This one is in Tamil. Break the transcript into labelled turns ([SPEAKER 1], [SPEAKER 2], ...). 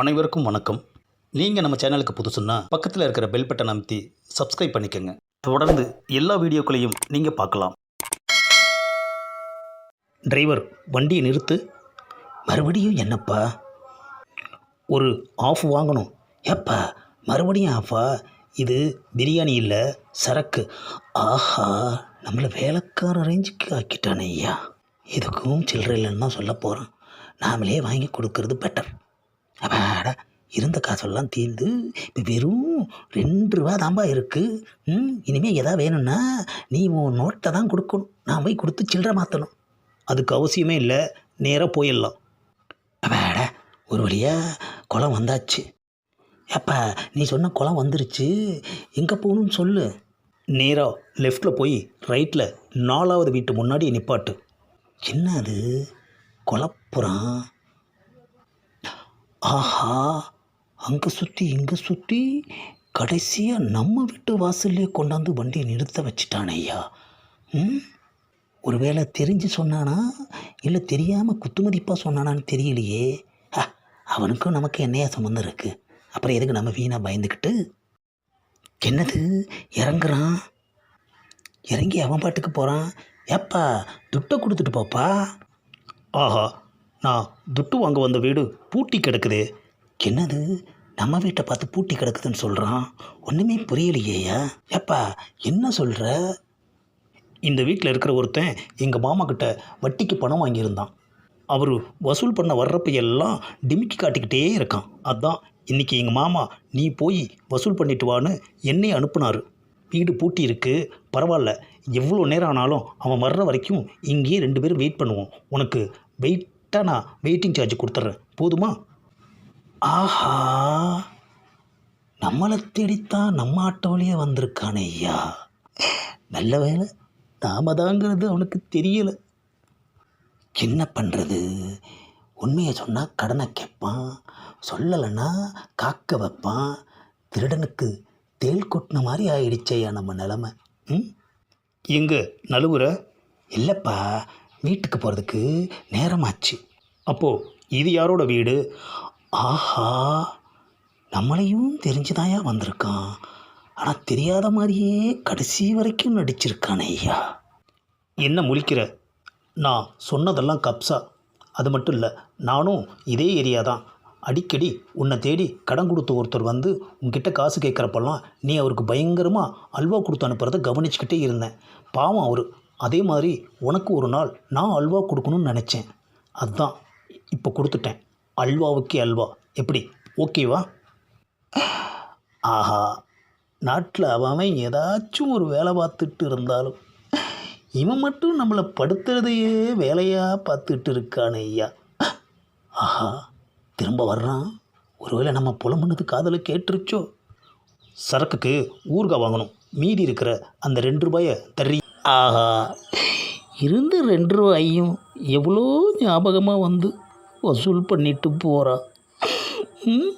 [SPEAKER 1] அனைவருக்கும் வணக்கம். நீங்கள் நம்ம சேனலுக்கு புதுசுன்னா பக்கத்தில் இருக்கிற பெல் பட்டன் அமைத்தி சப்ஸ்கிரைப் பண்ணிக்கோங்க. தொடர்ந்து எல்லா வீடியோக்களையும் நீங்கள் பார்க்கலாம். டிரைவர் வண்டியை நிறுத்து. மறுபடியும் என்னப்பா? ஒரு ஆஃப் வாங்கணும். ஏப்பா மறுபடியும் ஆஃபா இது பிரியாணி இல்லை சரக்கு. ஆஹா நம்மளை வேலைக்கார ரேஞ்சுக்கு ஆக்கிட்டானே ஐயா இதுக்கும் சில்லறை இல்லைன்னு தான் சொல்ல போகிறோம் நாமளே வாங்கி கொடுக்கறது பெட்டர் அப்பாடா இருந்த காசெல்லாம் தீர்ந்து இப்போ வெறும் ரெண்டு ரூபா தாம்பா இருக்குது ம் இனிமேல் எதா வேணும்னா நீ உன் நோட்டை தான் கொடுக்கணும். நான் போய் கொடுத்து சில்லறை மாற்றணும் அதுக்கு அவசியமே இல்லை. நேராக போயிடலாம். அப்பாடா ஒரு வழியாக குளம் வந்தாச்சு. ஏப்பா நீ சொன்ன குளம் வந்துருச்சு. எங்கே போகணும்னு சொல்லு. நேராக லெஃப்டில் போய் ரைட்டில் நாலாவது வீட்டு முன்னாடி நிப்பாட்டு. என்ன அது? குழப்புறான் ஆஹா அங்கே சுற்றி இங்கே சுற்றி கடைசியாக நம்ம வீட்டு வாசல்லே கொண்டாந்து வண்டியை நிறுத்த வச்சிட்டானே ஐயா. ம்? ஒருவேளை தெரிஞ்சு சொன்னானா? இல்லை தெரியாமல் குத்துமதிப்பாக சொன்னானான்னு தெரியலையே. ஹ, அவனுக்கும் நமக்கு என்னையா சம்மந்தம் இருக்குது அப்புறம் எதுக்கு நம்ம வீணாக பயந்துக்கிட்டு என்னது? இறங்குறான்? இறங்கி அவன் பாட்டுக்கு போகிறான் ஏப்பா துட்டை கொடுத்துட்டு போப்பா? ஆஹா நான் துட்டு வாங்க வந்த வீடு பூட்டி கிடக்குது. என்னது? நம்ம வீட்டை பார்த்து பூட்டி கிடக்குதுன்னு சொல்கிறான் ஒன்றுமே புரியலையேயா? ஏப்பா என்ன சொல்கிற இந்த வீட்டில் இருக்கிற ஒருத்தன் எங்கள் மாமா கிட்ட வட்டிக்கு பணம் வாங்கியிருந்தான். அவர் வசூல் பண்ண வர்றப்ப எல்லாம் டிமிக்கி காட்டிக்கிட்டே இருக்கான். அதான் இன்றைக்கி எங்கள் மாமா நீ போய் வசூல் பண்ணிட்டு வான்னு என்னையே அனுப்புனார். வீடு பூட்டி இருக்கு பரவாயில்ல. எவ்வளோ நேரம் ஆனாலும் அவன் வர்ற வரைக்கும் இங்கேயே ரெண்டு பேரும் வெயிட் பண்ணுவோம். உனக்கு வெயிட் வெயிட்டாக நான் வெயிட்டிங் சார்ஜ் கொடுத்துட்றேன். போதுமா? ஆஹா. நம்மளை தேடித்தான் நம்ம ஆட்டோலேயே வந்திருக்கானே ஐயா. நல்ல வேலை நாம தாங்கிறது அவனுக்கு தெரியலை. என்ன பண்ணுறது உண்மையை சொன்னால் கடனை கேட்பான். சொல்லலைன்னா காக்க வைப்பான். திருடனுக்கு தேள் கொட்டின மாதிரி ஆயிடுச்சேயா நம்ம நிலமை. ம்? எங்கே நழுவுற? இல்லைப்பா. வீட்டுக்கு போகிறதுக்கு நேரமாச்சு. அப்போது இது யாரோட வீடு? ஆஹா நம்மளையும் தெரிஞ்சுதாயா வந்திருக்கான். ஆனால் தெரியாத மாதிரியே கடைசி வரைக்கும் நடிச்சிருக்கானே ஐயா. என்ன முழிக்கிற? நான் சொன்னதெல்லாம் கப்ஸா அது மட்டும் இல்லை நானும் இதே ஏரியா தான். அடிக்கடி உன்னை தேடி கடன் கொடுத்த ஒருத்தர் வந்து உன்கிட்ட காசு கேட்குறப்பெல்லாம் நீ அவருக்கு பயங்கரமாக அல்வா கொடுத்து அனுப்புறத கவனிச்சுக்கிட்டே இருந்தேன். பாவம் அவர். அதே மாதிரி உனக்கு ஒரு நாள் நான் அல்வா கொடுக்கணும்னு நினச்சேன். அதுதான் இப்போ கொடுத்துட்டேன். அல்வாவுக்கே அல்வா. எப்படி? ஓகேவா ஆஹா. நாட்டில் அவன் ஏதாச்சும் ஒரு வேலை பார்த்துட்டு இருந்தாலும் இவன் மட்டும் நம்மளை படுத்துறதையே வேலையாக பார்த்துட்டு இருக்கானே ஐயா. ஆஹா. திரும்ப வர்றான். ஒருவேளை நம்ம புலம்புனது காதலை கேட்டுருச்சோ? சரக்குக்கு ஊறுகாய் வாங்கணும். மீதி இருக்கிற அந்த ரெண்டு ரூபாயை தர்றி ஆஹா. இருந்து ரெண்டு ரூபாயும் எவ்வளோ ஞாபகமாக வந்து வசூல் பண்ணிட்டு போகிறா ம்?